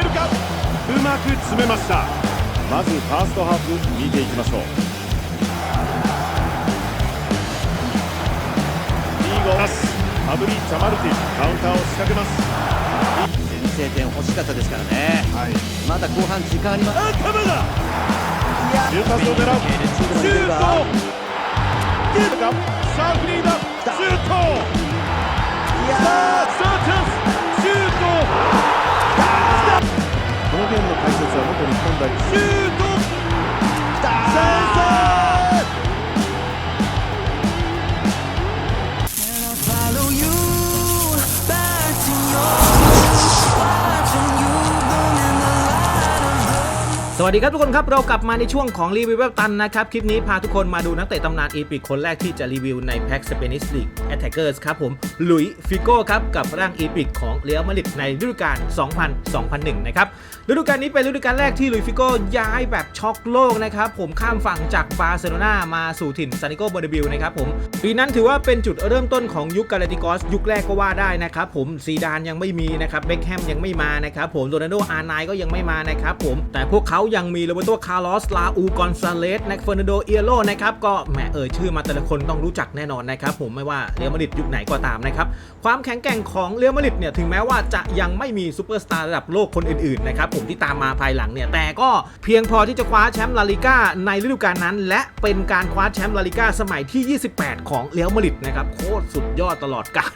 けるか？うまく詰めました。まずファーストハーフ見ていきましょう。リーゴパスパブリッチャマルティカウンターを仕掛けます。先制点欲しかったですからね。はい。まだ後半時間あります。あ鎌田！シュートを狙う。シュート！ゲームかさあフリーだ。シュート！さあさあチャンス สวัสดีครับทุกคนครับ เรากลับมาในช่วงของรีวิวเว็บตันนะครับ คลิปนี้พาทุกคนมาดูนักเตะตำนานอีพิกคนแรกที่จะรีวิวในแพ็กสเปนิสลีกแอตแทกเกอร์สครับผมหลุยฟิโก้ครับ กับร่างอีพิกของเรอัลมาดริดในฤดูกาล 2000-2001 นะครับ ฤดูกาลนี้เป็นฤดูกาลแรกที่หลุยฟิโก้ย้ายแบบช็อกโลกนะครับ ผมข้ามฝั่งจากบาร์เซโลนามาสู่ถิ่นซานิโกเบอร์เดบิลนะครับผมปีนั้นถือว่าเป็นจุดเริ่มต้นของยุคกาลาติกอสยุคแรกก็ว่าได้นะครับผมซีดานยังไม่มีนะครับเบคแฮมยังไม่มานะครับผมโรนัลโดอาร์ไนก็ยังไม่มานะครับผมแต่พวกเขายังมีโรเบโตคาร์ลอส ลาอู กอนซาเลสนะเฟอร์นันโด เอียโรนะครับ ก็แหมเอ่ยชื่อมาแต่ละคนต้องรู้จักแน่นอนนะครับ ผมไม่ว่าเรอัลมาดริดยุคไหนก็ตามนะครับ ความแข็งแกร่งของเรอัลมาดริดเนี่ย ถึงแม้ว่าจะยังไม่มีซูเปอร์สตาร์ระดับโลกคนอื่นๆนะครับ ผมที่ตามมาภายหลังเนี่ย แต่ก็เพียงพอที่จะคว้าแชมป์ลาลิก้าในฤดูกาลนั้น และเป็นการคว้าแชมป์ลาลิก้าสมัยที่ 28 ของเรอัลมาดริดนะครับ โคตรสุดยอดตลอดกาล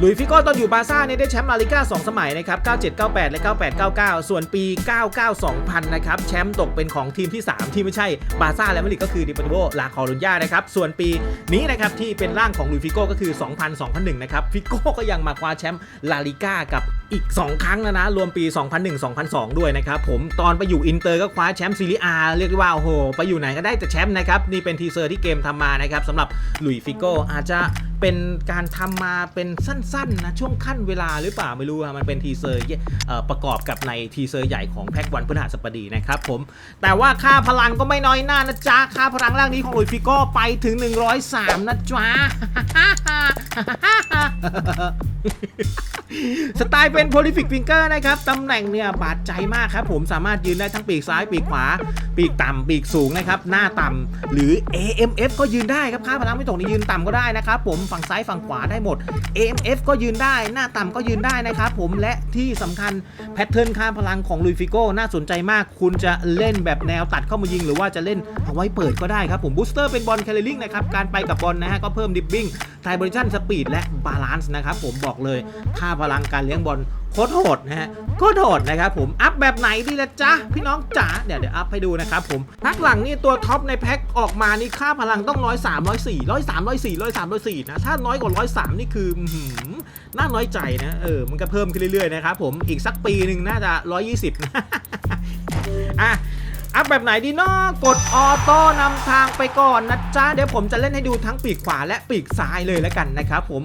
ลุยฟิโก้ตอนอยู่บาร์ซ่าเนี่ยได้แชมป์ลาลิก้า2สมัยนะครับ 97 98 และ 98 99 ส่วนปี 99 2000นะครับแชมป์ตกเป็นของทีมที่ 3 ที่ไม่ใช่บาร์ซ่าและมาดริดก็คือดิปาโตโบลาคอรุญญานะครับส่วนปีนี้นะครับที่เป็นร่างของลุยฟิโก้ก็คือ 2000 2001 นะครับฟิโก้ก็ยังมาคว้าแชมป์ลาลิก้ากับอีก 2 ครั้งนะนะ รวมปี 2001 2002 ด้วยนะครับ ผมตอนไปอยู่อินเตอร์ก็คว้าแชมป์ซีรีอาเรียกได้ว่าโอ้โห ไปอยู่ไหนก็ได้แต่แชมป์นะครับ นี่เป็นทีเซอร์ที่เกมทำมานะครับสำหรับลุยฟิโก้อาจจะ เป็นการทำมาเป็นสั้นๆนะช่วงขั้นเวลาหรือเปล่าไม่รู้อะมันเป็นทีเซอร์เอ่ประกอบกับในทีเซอร์ใหญ่ของแพ็กวันพฤหัสบดีนะครับผม แต่ว่าค่าพลังก็ไม่น้อยหน้านะจ๊ะ ค่าพลังร่างนี้ของลุยฟิโก้ไปถึง 103 นะจ๊ะสไตล์เป็น prolific finger นะครับ ตำแหน่งเนี่ยบาดใจมากครับผมสามารถยืนได้ทั้งปีกซ้ายปีกขวา ปีกต่ำปีกสูงนะครับ หน้าต่ำหรือ AMF ก็ยืนได้ครับค่าพลังไม่ตกนี่ยืนต่ำก็ได้นะครับผมฝั่งซ้ายฝั่งขวาได้หมด AMF ก็ยืนได้ หน้าต่ำก็ยืนได้นะครับผมและที่สำคัญแพทเทิร์นค่าพลังของลุยฟิโก้น่าสนใจมาก คุณจะเล่นแบบแนวตัดเข้ามายิง หรือว่าจะเล่นเอาไว้เปิดก็ได้ครับผมบูสเตอร์เป็นบอลแคลริงนะครับการไปกับบอลนะฮะก็เพิ่มดิบบิ้งไทบริชันสปีดและบาลานซ์นะครับผมบอกเลยค่าพลังการเลี้ยงบอลโคตรโหดนะฮะโคตรโหดนะครับผมอัพแบบไหนดีละจ๊ะพี่น้องจ๋าเดี๋ยวเดี๋ยวอัพให้ดูนะครับผมพักหลังนี่ตัวท็อปในแพ็คออกมานี่ค่าพลังต้องร้อยสามร้อยสี่ร้อยสามร้อยสี่ร้อยสามร้อยสี่นะถ้าน้อยกว่าร้อยสามนี่คือหือน่าน้อยใจนะเออมันก็เพิ่มขึ้นเรื่อยๆนะครับผมอีกสักปีหนึ่งน่าจะร้อยยี่สิบนะอะ อัพแบบไหนดีเนาะกดออโต้นำทางไปก่อนนะจ๊ะเดี๋ยวผมจะเล่นให้ดูทั้งปีกขวาและปีกซ้ายเลยแล้วกันนะครับผม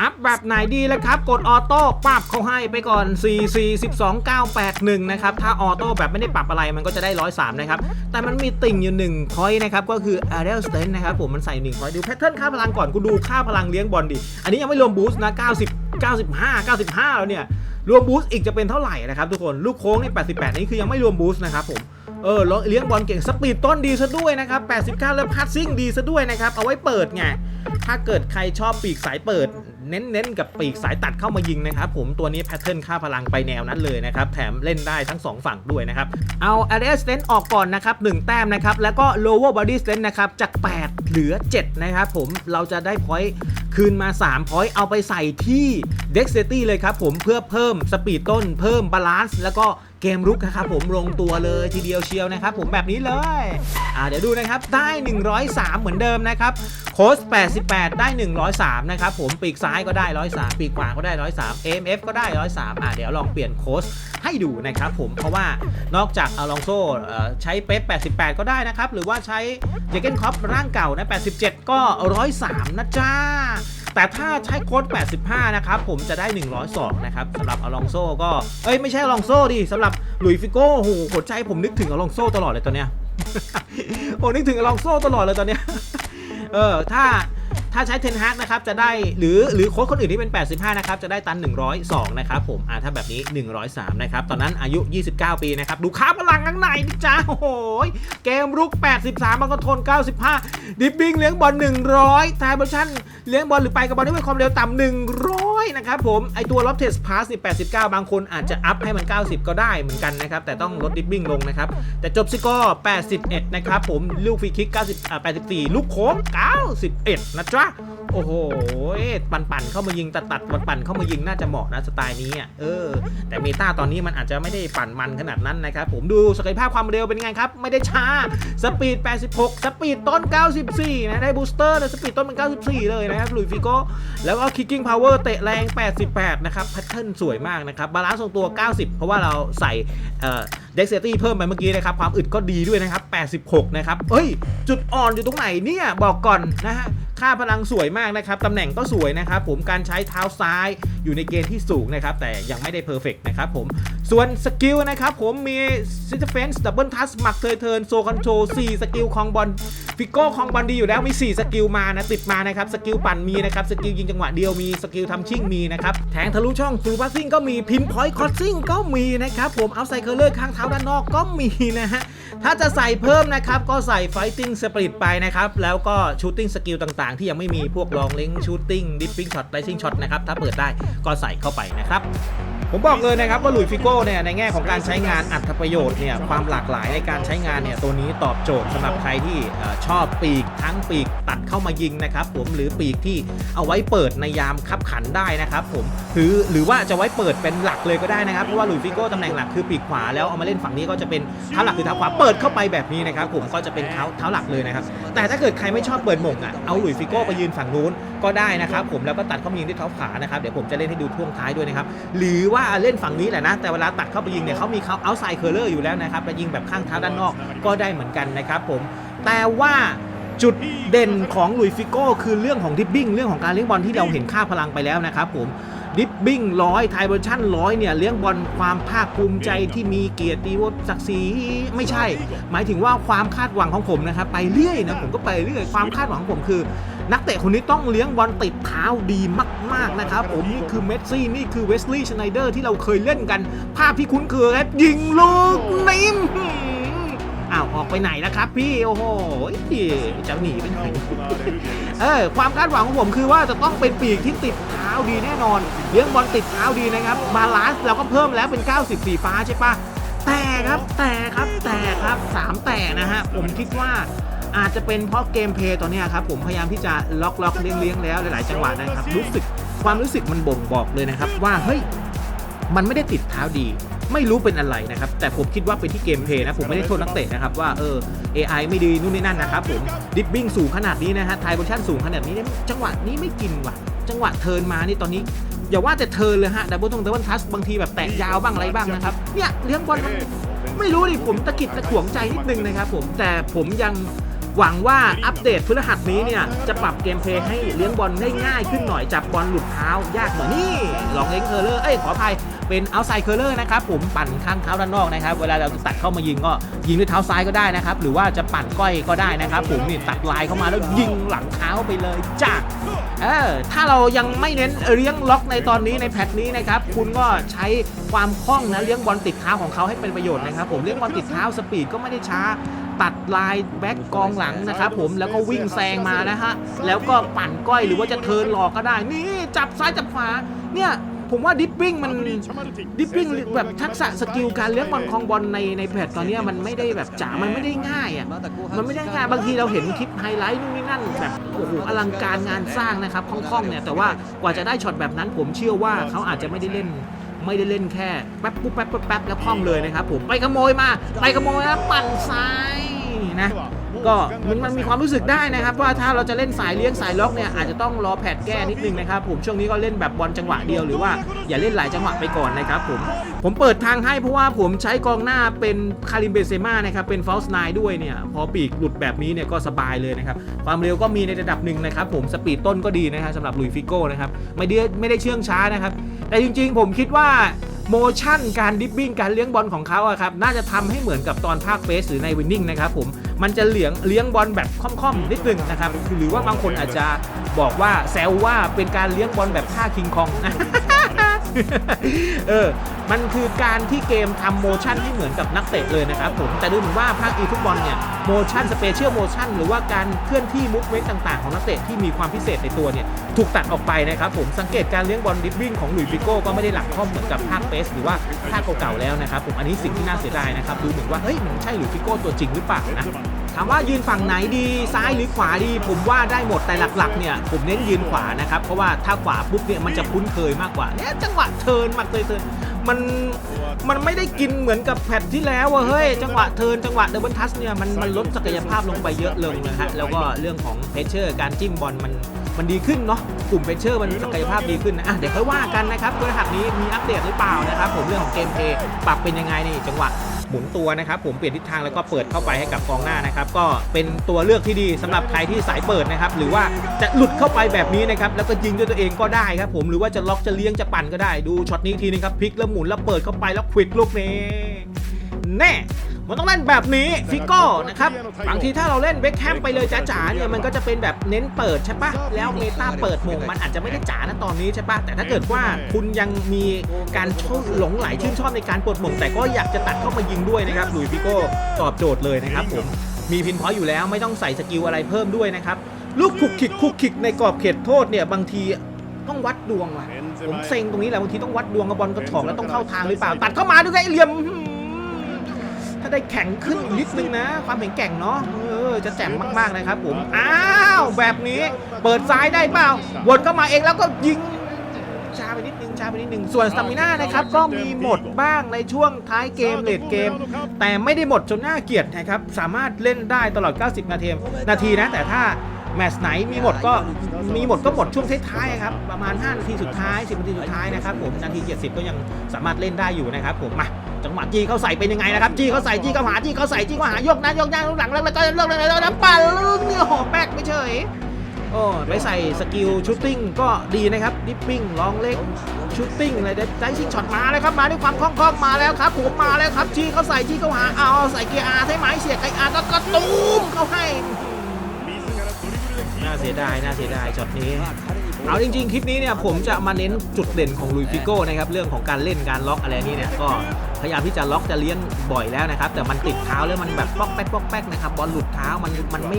อัพแบบไหนดีแล้วครับ กดออโต้ปรับเขาให้ไปก่อน 4 4 12 9 8 1 นะครับ ถ้าออโต้แบบไม่ได้ปรับอะไรมันก็จะได้ 103 นะครับ แต่มันมีติ่งอยู่1 point นะครับ ก็คือ Ariel s t a n นะครับ ผมมันใส่1 point ดูแพทเทิร์นค่าพลังก่อนกูดูค่าพลังเลี้ยงบอลดิ อันนี้ยังไม่รวมบูสต์นะ 90 95 95 แล้วเนี่ย รวมบูสต์อีกจะเป็นเท่าไหร่นะครับทุกคนลูกโค้งนี่88 นี่คือยังไม่รวมบูสต์นะครับผม เออลเลี้ยงบอลเก่งสปีดต้นดีซะด้วยนะครับ 89 แล้วพัดซิ่งดีซะด้วยนะครับ เอาไว้เปิดไง ถ้าเกิดใครชอบปีกสายเปิด เน้นๆ กับปีกสายตัดเข้ามายิงนะครับ ผมตัวนี้แพทเทิร์นค่าพลังไปแนวนั้นเลยนะครับ แถมเล่นได้ทั้ง 2 ฝั่งด้วยนะครับ เอา area strength ออกก่อนนะครับ 1 แต้มนะครับ แล้วก็ lower body strength นะครับ จาก 8 เหลือ 7 นะครับผมเราจะได้ point คืนมา3 point เอาไปใส่ที่ dexterity เลยครับผมเพื่อเพิ่มสปีดต้นเพิ่มบาลานซ์แล้วก็ เกมรุกนะครับผมลงตัวเลยทีเดียวเชียวนะครับผมแบบนี้เลยอ่าเดี๋ยวดูนะครับได้ 103 เหมือนเดิมนะครับโค้ช88 ได้ 103 นะครับผมปีกซ้ายก็ได้ 103 ปีกขวาก็ได้ 103 AMF ก็ได้ 103อ่าเดี๋ยวลองเปลี่ยนโค้ชให้ดูนะครับผมเพราะว่านอกจากอาลองโซใช้เป๊ป88 ก็ได้นะครับหรือว่าใช้เจเกนคอปร่างเก่านะ87 ก็ 103 นะจ้า แต่ถ้าใช้โค้ด 85 นะครับ ผมจะได้ 102 นะครับสำหรับอลองโซก็ เอ้ย ไม่ใช่อลองโซดิสำหรับหลุยฟิโก้โอ้โหหัวใจผมนึกถึงอลองโซตลอดเลยตอนเนี้ยโอ้นึกถึงอลองโซตลอดเลยตอนเนี้ยเออถ้า ถ้าใช้เทนฮากนะครับจะได้หรือหรือโค้ชคนอื่นที่เป็น 85 นะครับ จะได้ตัน 102 นะครับผมอ่าถ้าแบบนี้ 103 นะครับ ตอนนั้นอายุ 29 ปีนะครับ ดูค้าพลังข้างในนี่จ้าโอ้โหเกมรุก 83บางกทน 95 ดิฟบิ้งเลี้ยงบอล 100 ทายบอลชั่นเลี้ยงบอลหรือไปกับบอลด้วยความเร็วต่ำ100 นะครับผม ไอตัวล็อบเทสพาส89 บางคนอาจจะอัพให้มัน 90 ก็ได้เหมือนกันนะครับ แต่ต้องลดดิฟบิ้งลงนะครับ แต่จบซิโก้81 นะครับผม ลูกฟรีคิก 90อ่า84 ลูกโค้ง91 นะจ๊ะ โอ้โหปั่นป่นๆเข้ามายิงตัดตัดปั่นป่นๆเข้ามายิงน่าจะเหมาะนะสไตล์นี้อะเออ แต่เมตาตอนนี้มันอาจจะไม่ได้ปั่นมันขนาดนั้นนะครับ ผมดูศักยภาพความเร็วเป็นไงครับ ไม่ได้ช้า สปีด 86 สปีดต้น 94 นะ ได้บูสเตอร์นะสปีดต้นเป็น 94 เลยนะครับลุยฟิโก้แล้วก็คิกกิ้งพาวเวอร์เตะแรง 88 นะครับแพทเทิร์นสวยมากนะครับ บาลานซ์ทรงตัว 90 เพราะว่าเราใส่เอ่อเด็กเซตี้เพิ่มไปเมื่อกี้นะครับ ความอึดก็ดีด้วยนะครับ 86 นะครับเฮ้ย จุดอ่อนอยู่ตรงไหนเนี่ยบอกก่อนนะฮะ ค่าพลังสวยมากนะครับตำแหน่งก็สวยนะครับผมการใช้เท้าซ้าย อยู่ในเกณฑ์ที่สูงนะครับ แต่ยังไม่ได้เพอร์เฟกนะครับผม ส่วนสกิลนะครับผมมีซิตเฟนส์ดับเบิลทัสหมักเทยเทิร์นโซคอนโทร4สกิลของบอลฟิโก้ของบอลดีอยู่แล้วมี 4 สกิลมานะติดมานะครับสกิลปั่นมีนะครับสกิลยิงจังหวะเดียวมีสกิลทำชิ่งมีนะครับแทงทะลุช่องฟลูบัสซิ่งก็มีพินพอยต์คอสซิ่งก็มีนะครับผมเอาไซเคอร์เลอร์ข้างเท้าด้านนอกก็มีนะฮะถ้าจะใส่เพิ่มนะครับก็ใส่ Fighting Spirit ไปนะครับแล้วก็ Shooting Skill ต่างๆ ที่ยังไม่มีพวก Long Range Shooting Dipping Shot Rising Shot นะครับถ้าเปิดได้ก็ใส่เข้าไปนะครับ ผมบอกเลยนะครับว่าหลุยฟิโก้เนี่ยในแง่ของการใช้งานอัตประโยชน์เนี่ยความหลากหลายในการใช้งานเนี่ยตัวนี้ตอบโจทย์สำหรับใครที่ชอบปีกทั้งปีกตัดเข้ามายิงนะครับผมหรือปีกที่เอาไว้เปิดในยามคับขันได้นะครับผมหรือหรือว่าจะไว้เปิดเป็นหลักเลยก็ได้นะครับเพราะว่าหลุยฟิโก้ตำแหน่งหลักคือปีกขวาแล้วเอามาเล่นฝั่งนี้ก็จะเป็นเท้าหลักคือเท้าขวาเปิดเข้าไปแบบนี้นะครับผมก็จะเป็นเท้าเท้าหลักเลยนะครับแต่ถ้าเกิดใครไม่ชอบเปิดหม่งอะเอาหลุยฟิโก้ไปยืนฝั่งนู้นก็ได้นะครับผมแล้วก็ตัดเข้ามายิงด้วยเท้าขวานะครับเดี๋ยวผมจะเล่นให้ดูช่วงท้ายด้วยนะครับหรือว่าเล่นฝั่งนี้แหละนะ แต่เวลาตัดเข้าไปยิงเนี่ยเขามีเขาเอาไซเคอร์เลอร์อยู่แล้วนะครับไปยิงแบบข้างเท้าด้านนอกก็ได้เหมือนกันนะครับผม แต่ว่าจุดเด่นของหลุยส์ฟิโก้คือเรื่องของดิปบิ้งเรื่องของการเลี้ยงบอลที่เราเห็นค่าพลังไปแล้วนะครับผมดิปบิ้งร้อยไทเวอร์ชั่นร้อยเนี่ยเลี้ยงบอลความภาคภูมิใจที่มีเกียรติยศศักดิ์ศรีไม่ใช่ หมายถึงว่าความคาดหวังของผมนะครับไปเรื่อยนะผมก็ไปเรื่อยความคาดหวังของผมคือ นักเตะคนนี้ต้องเลี้ยงบอลติดเท้าดีมาก ๆ นะครับ ผมนี่คือเมสซี่ นี่คือเวสลีย์ชไนเดอร์ที่เราเคยเล่นกัน ภาพที่คุ้นเคยครับยิงลูกนิ่มอ้าวออกไปไหนนะครับพี่ โอ้โหจะหนีไปไหนเออความคาดหวังของผมคือว่าจะต้องเป็นปีกที่ติดเท้าดีแน่นอน เลี้ยงบอลติดเท้าดีนะครับบาลานซ์เราก็เพิ่มแล้วเป็น 90 สีฟ้าใช่ปะแต่ครับแต่ครับแต่ครับสามแต่นะฮะผมคิดว่า อาจจะเป็นเพราะเกมเพย์ตอนเนี้ยครับผมพยายามที่จะล็อกล็อกเลี้ยงเลี้ยงแล้วหลาย ๆ จังหวะนะครับรู้สึกความรู้สึกมันบ่งบอกเลยนะครับว่าเฮ้ยมันไม่ได้ติดเท้าดี ไม่รู้เป็นอะไรนะครับ แต่ผมคิดว่าเป็นที่เกมเพย์นะผมไม่ได้โทษนักเตะนะครับว่าเออ AI ไม่ดีนู่นนี่นั่นนะครับผมดิฟบิ้งสูงขนาดนี้นะฮะไทยโพชั่นสูงขนาดนี้เนี่ยจังหวะนี้ไม่กินว่ะ จังหวะเทิร์นมานี่ตอนนี้อย่าว่าแต่เทิร์นเลยฮะดับเบิลทงดับเบิลทัสบางทีแบบแตกยาวบ้างอะไรบ้างนะครับเนี่ยเลี้ยงบอลมันไม่รู้ดิผมตะกิดตะขวงใจนิดนึงนะครับผมแต่ผมยัง หวังว่าอัปเดตพฤหัสนี้เนี่ยจะปรับเกมเพลย์ให้เลี้ยงบอลได้ง่ายขึ้นหน่อยจับบอลหลุดเท้ายากหน่อยนี่ลองเล้งเคอร์เลอร์เอ้ยขออภัยเป็นเอาไซเคอร์เลอร์นะครับผมปั่นข้างเท้าด้านนอกนะครับเวลาเราตัดเข้ามายิงก็ยิงด้วยเท้าซ้ายก็ได้นะครับหรือว่าจะปั่นก้อยก็ได้นะครับผมนี่ตัดลายเข้ามาแล้วยิงหลังเท้าไปเลยจ้าเออถ้าเรายังไม่เน้นเลี้ยงล็อกในตอนนี้ในแพทนี้นะครับคุณก็ใช้ความคล่องนะเลี้ยงบอลติดเท้าของเขาให้เป็นประโยชน์นะครับผมเลี้ยงบอลติดเท้าสปีดก็ไม่ได้ช้า ตัดลายแบ็กกองหลังนะครับผมแล้วก็วิ่งแซงมานะฮะแล้วก็ปั่นก้อยหรือว่าจะเทินหลอกก็ได้ นี่จับซ้ายจับขวาเนี่ยผมว่าดิปปิ้งมันดิปปิ้งแบบทักษะสกิลการเลี้ยงบอลคลองบอลในในแพทตอนนี้มันไม่ได้แบบจ๋ามันไม่ได้ง่ายอะมันไม่ได้ง่ายบางทีเราเห็นคลิปไฮไลท์นู่นนี่นั่นแบบโอ้โหอลังการงานสร้างนะครับคล่องๆเนี่ยแต่ว่ากว่าจะได้ช็อตแบบนั้นผมเชื่อว่าเขาอาจจะไม่ได้เล่น ไม่ได้เล่นแค่แป๊บปุ๊บแป๊บปุ๊บแป๊บแล้วคล่องเลยนะครับผมไปขโมยมา ไปขโมยแล้วปั่นซ้ายนะ ก็มันมันมีความรู้สึกได้นะครับ ว่าถ้าเราจะเล่นสายเลี้ยงสายล็อกเนี่ยอาจจะต้องรอแพทแก้นิดนึงนะครับผมช่วงนี้ก็เล่นแบบบอลจังหวะเดียวหรือว่าอย่าเล่นหลายจังหวะไปก่อนนะครับผมผมเปิดทางให้เพราะว่าผมใช้กองหน้าเป็นคาริมเบเซม่านะครับเป็นฟอลส์ไนด้วยเนี่ยพอปีกหลุดแบบนี้เนี่ยก็สบายเลยนะครับความเร็วก็มีในระดับหนึ่งนะครับผมสปีดต้นก็ดีนะครับสำหรับลุยฟิโก้นะครับไม่ได้ไม่ได้เชื่องช้านะครับแต่จริง ๆ ผมคิดว่าโมชั่นการดิฟบิ้งการเลี้ยงบอลของเขาอะครับน่าจะทำให้เหมือนกับตอนภาคเฟสหรือในวินนิ่งนะครับผม มันจะเหลียงเลี้ยงบอลแบบค่อมๆนิดนึงนะครับหรือว่าบางคนอาจจะบอกว่าแซวว่าเป็นการเลี้ยงบอลแบบท่าคิงคอง เออ มันคือการที่เกมทำโมชั่นที่เหมือนกับนักเตะเลยนะครับผมแต่ดูเหมือนว่าภาคอีฟุตบอลเนี่ยโมชั่นสเปเชียลโมชั่นหรือว่าการเคลื่อนที่มุกเว้นต่าง ๆ ของนักเตะที่มีความพิเศษในตัวเนี่ยถูกตัดออกไปนะครับผมสังเกตการเลี้ยงบอลดิฟวิ่งของหลุยส์ฟิโก้ก็ไม่ได้หลักข้อมเหมือนกับภาคเปสหรือว่าภาคเก่าๆแล้วนะครับผมอันนี้สิ่งที่น่าเสียดายนะครับดูเหมือนว่าเฮ้ยมันใช่หลุยส์ฟิโก้ตัวจริงหรือเปล่านะ ถามว่ายืนฝั่งไหนดีซ้ายหรือขวาดี ผมว่าได้หมดแต่หลักๆเนี่ยผมเน้นยืนขวานะครับเพราะว่าถ้าขวาปุ๊บเนี่ยมันจะคุ้นเคยมากกว่าเนี่ยจังหวะเทินมาเทินมันมันไม่ได้กินเหมือนกับแพทที่แล้วอะเฮ้ยจังหวะเทินจังหวะเดบันทัสเนี่ยมันมันลดศักยภาพลงไปเยอะเลยนะฮะแล้วก็เรื่องของเพชเชอร์การจิ้มบอลมันมันดีขึ้นเนาะกลุ่มเพชเชอร์มันศักยภาพดีขึ้นนะอะเดี๋ยวค่อยว่ากันนะครับตัวหัสนี้มีอัปเดตหรือเปล่านะครับผมเรื่องของเกมเพย์ปรับเป็นยังไงนี่จังหวะ มุนตัวนะครับผมเปลี่ยนทิศทางแล้วก็เปิดเข้าไปให้กับกองหน้านะครับก็เป็นตัวเลือกที่ดีสำหรับใครที่สายเปิดนะครับหรือว่าจะหลุดเข้าไปแบบนี้นะครับแล้วก็ยิงด้วยตัวเองก็ได้ครับผมหรือว่าจะล็อกจะเลี้ยงจะปั่นก็ได้ดูช็อตนี้ทีนึงครับพลิกแล้วหมุนแล้วเปิดเข้าไปแล้วควิดลูกนี้แน่ มันต้องเล่นแบบนี้ฟิโก้นะครับบางทีถ้าเราเล่นเบคแฮมไปเลยจ๋าๆเนี่ยมันก็จะเป็นแบบเน้นเปิดใช่ปะแล้วเมตาเปิดมงมันอาจจะไม่ได้จ๋านะตอนนี้ใช่ปะแต่ถ้าเกิดว่าคุณยังมีการชอบหลงไหลชื่นชอบในการเปิดมงแต่ก็อยากจะตัดเข้ามายิงด้วยนะครับลุยฟิโก้ตอบโจทย์เลยนะครับผมมีพินพอยอยู่แล้วไม่ต้องใส่สกิลอะไรเพิ่มด้วยนะครับลูกคุกคิกคุกคิกในกรอบเขตโทษเนี่ยบางทีต้องวัดดวงว่ะผมเซ็งตรงนี้แหละบางทีต้องวัดดวงกับบอลกระถองแล้วต้องเข้าทางหรือเปล่า ตัดเข้ามาด้วยไอ้เหลี่ยม ถ้าได้แข็งขึ้นอีกนิดนึงนะ ความแข็งแกร่งเนาะเออจะแจ่มมากๆนะครับผมอ้าวแบบนี้เปิดซ้ายได้เปล่าวนเข้ามาเองแล้วก็ยิงช้าไปนิดนึงช้าไปนิดนึงส่วนสตามิน่านะครับก็มีหมดบ้างในช่วงท้ายเกมเลดเกม แต่ไม่ได้หมดจนน่าเกลียดนะครับสามารถเล่นได้ตลอด 90 นาทีนาทีนะแต่ถ้าแมตช์ไหนมีหมดก็มีหมดก็หมดช่วงท้ายๆครับประมาณ 5 นาทีสุดท้าย 10 นาทีสุดท้ายนะครับผมนาที 70 ก็ยังสามารถเล่นได้อยู่นะครับผมมา จังหวะจี้เขาใส่เป็นยังไงนะครับจี้เขาใส่จี้เขาหาจี้เขาใส่จี้เขาหายกนะยกย่างลูกหลังแล้วก็เลิกเลยแล้วน้ำปั่นลูกนี่หอแป๊กไม่เฉยโอ้ไปใส่สกิลชูตติ้งก็ดีนะครับดิปปิ้งลองเล็กชูตติ้งอะไรได้ชิงช็อตมาเลยครับมาด้วยความคล่องคล่องมาแล้วครับผมมาแล้วครับจี้เขาใส่จี้เขาหาเอาใส่เกียร์อาร์ใช่ไหมเสียบไกอาร์ก็กระตูมเขาให้น่าเสียดายน่าเสียดายช็อตนี้ เอาจริงๆ คลิปนี้เนี่ยผมจะมาเน้นจุดเด่นของลุยฟิโก้นะครับเรื่องของการเล่นการล็อกอะไรนี่เนี่ยก็พยายามที่จะล็อกจะเลี้ยงบ่อยแล้วนะครับแต่มันติดเท้าแล้วมันแบบป๊อกแป๊กป๊อกแป๊กนะครับบอลหลุดเท้ามันมันไม่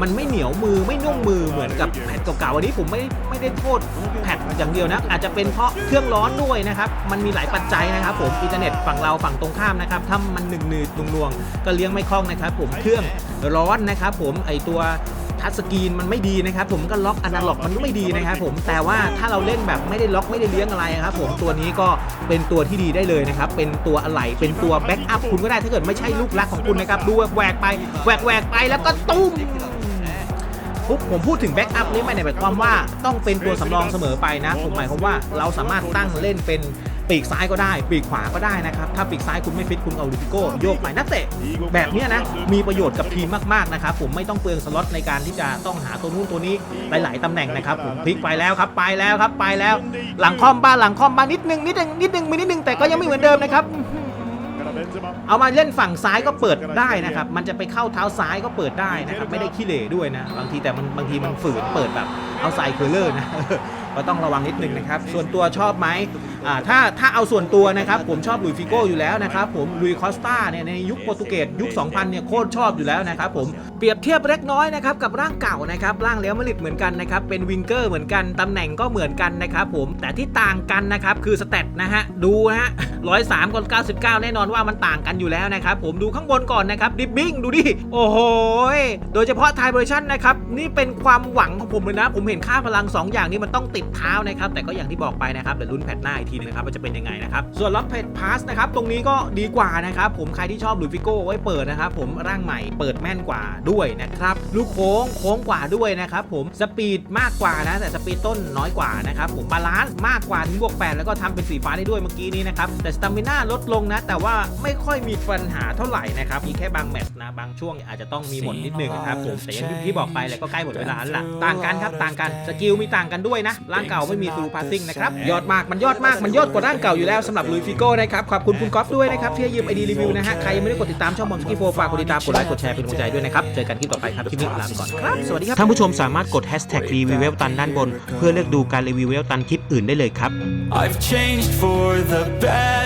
มันไม่เหนียวมือไม่นุ่มมือเหมือนกับแพทเก่าๆวันนี้ผมไม่ไม่ได้โทษแพทอย่างเดียวนะอาจจะเป็นเพราะเครื่องร้อนด้วยนะครับมันมีหลายปัจจัยนะครับผมอินเทอร์เน็ตฝั่งเราฝั่งตรงข้ามนะครับถ้ามันหนึ่งหนืดๆนวงๆก็เลี้ยงไม่คล่องนะครับผมเครื่องร้อนนะครับผมไอตัว ทัชสกรีนมันไม่ดีนะครับผมก็ล็อกอนาล็อกมันก็ไม่ดีนะครับผมแต่ว่าถ้าเราเล่นแบบไม่ได้ล็อกไม่ได้เลี้ยงอะไรครับผมตัวนี้ก็เป็นตัวที่ดีได้เลยนะครับเป็นตัวอะไหล่เป็นตัวแบ็กอัพคุณก็ได้ถ้าเกิดไม่ใช่ลูกรักของคุณนะครับดูแหวกไปแหวกแหวกไปแล้วก็ตุ้มปุ๊บผมพูดถึงแบ็กอัพนี่ไม่ได้หมายความว่าต้องเป็นตัวสำรองเสมอไปนะ ผมหมายความว่าเราสามารถตั้งเล่นเป็น ปีกซ้ายก็ได้ ปีกขวาก็ได้นะครับ ถ้าปีกซ้ายคุณไม่ฟิตคุณเอาลูปิโก้โยกไปนักเตะแบบเนี้ยนะ มีประโยชน์กับทีมมากๆนะครับ ผมไม่ต้องเปลืองสล็อตในการที่จะต้องหาตัวนู้นตัวนี้หลาย ๆตำแหน่งนะครับผมพลิกไปแล้วครับไปแล้วครับไปแล้ว หลังคอมบ้านหลังคอมบ้านนิดนึงนิดนึงนิดนึงมีนิดนึงแต่ก็ยังไม่เหมือนเดิมนะครับเอามาเล่นฝั่งซ้ายก็เปิดได้นะครับ มันจะไปเข้าเท้าซ้ายก็เปิดได้นะครับ ไม่ได้ขี้เหร่ด้วยนะ บางทีแต่มันบางทีมันฝืนเปิดแบบเอาใส่เคอร์เลอร์นะ ก็ต้องระวังนิดนึงนะครับ ส่วนตัวชอบไหมอ่าถ้าถ้าเอาส่วนตัวนะครับ ผมชอบลุยฟิโก้อยู่แล้วนะครับผมลุยคอสตาเนี่ยในยุคโปรตุเกสยุค 2000 เนี่ยโคตรชอบอยู่แล้วนะครับผมเปรียบเทียบเล็กน้อยนะครับกับร่างเก่านะครับร่างเลี้ยวมาดริดเหมือนกันนะครับเป็นวิงเกอร์เหมือนกันตำแหน่งก็เหมือนกันนะครับผมแต่ที่ต่างกันนะครับคือสเตตนะฮะดูนะฮะ 103กับ 99 แน่นอนว่ามันต่างกันอยู่แล้วนะครับ ผมดูข้างบนก่อนนะครับดิบบิ้งดูดิ โอ้โห โดยเฉพาะไทเบอร์ชันนะครับ นี่เป็นความหวังของผมเลยนะ ผมเห็นค่าพลัง 2 อย่างนี้มันต้องติดเท้านะครับ แต่ก็อย่างที่บอกไปนะครับ เดี๋ยวรุ่นแพทหน้าอีกทีนึงนะครับว่าจะเป็นยังไงนะครับ ส่วนล็อกเพจพาสนะครับ ตรงนี้ก็ดีกว่านะครับ ผมใครที่ชอบหลุยฟิโก้ไว้เปิดนะครับ ผมร่างใหม่เปิดแม่นกว่าด้วยนะครับ ลูกโค้งโค้งกว่าด้วยนะครับ ผมสปีดมากกว่านะ แต่สปีดต้นน้อยกว่านะครับ ผมบาลานซ์มากกว่าถึงบวก8แล้วก็ทำเป็นสีฟ้าได้ด้วยเมื่อกี้นี้นะครับแต่สตามิน่าลดลงนะ แต่ว่าไม่ค่อยมีปัญหาเท่าไหร่นะครับ มีแค่บางแมตช์นะ บางช่วงอาจจะต้องมีหมดนิดนึงนะครับผมแต่อย่างที่บอกไปแล้วก็ใกล้หมดเวลาแล้วล่ะต่างกันครับต่างกันสกิลมีต่างกันด้วยนะร่างเก่าไม่มี through passing นะครับยอดมากมันยอดมากมันยอดกว่าร่างเก่าอยู่แล้วสำหรับลุยฟิโก้นะครับขอบคุณคุณก๊อฟด้วยนะครับที่ให้ยืมไอดีรีวิวนะฮะใครยังไม่ได้กดติดตามช่องบอมสกี้โฟฝากกดติดตามกดไลค์กดแชร์เป็นกำลังใจด้วยนะครับเจอกันคลิปต่อไปครับคลิปนี้ลาไปก่อนครับสวัสดีครับท่านผู้ชมสามารถกด hashtag รีวิวเวลตันด้านบน เพื่อเลือกดูการรีวิวเวลตันคลิปอื่นได้เลยครับ I've changed for the better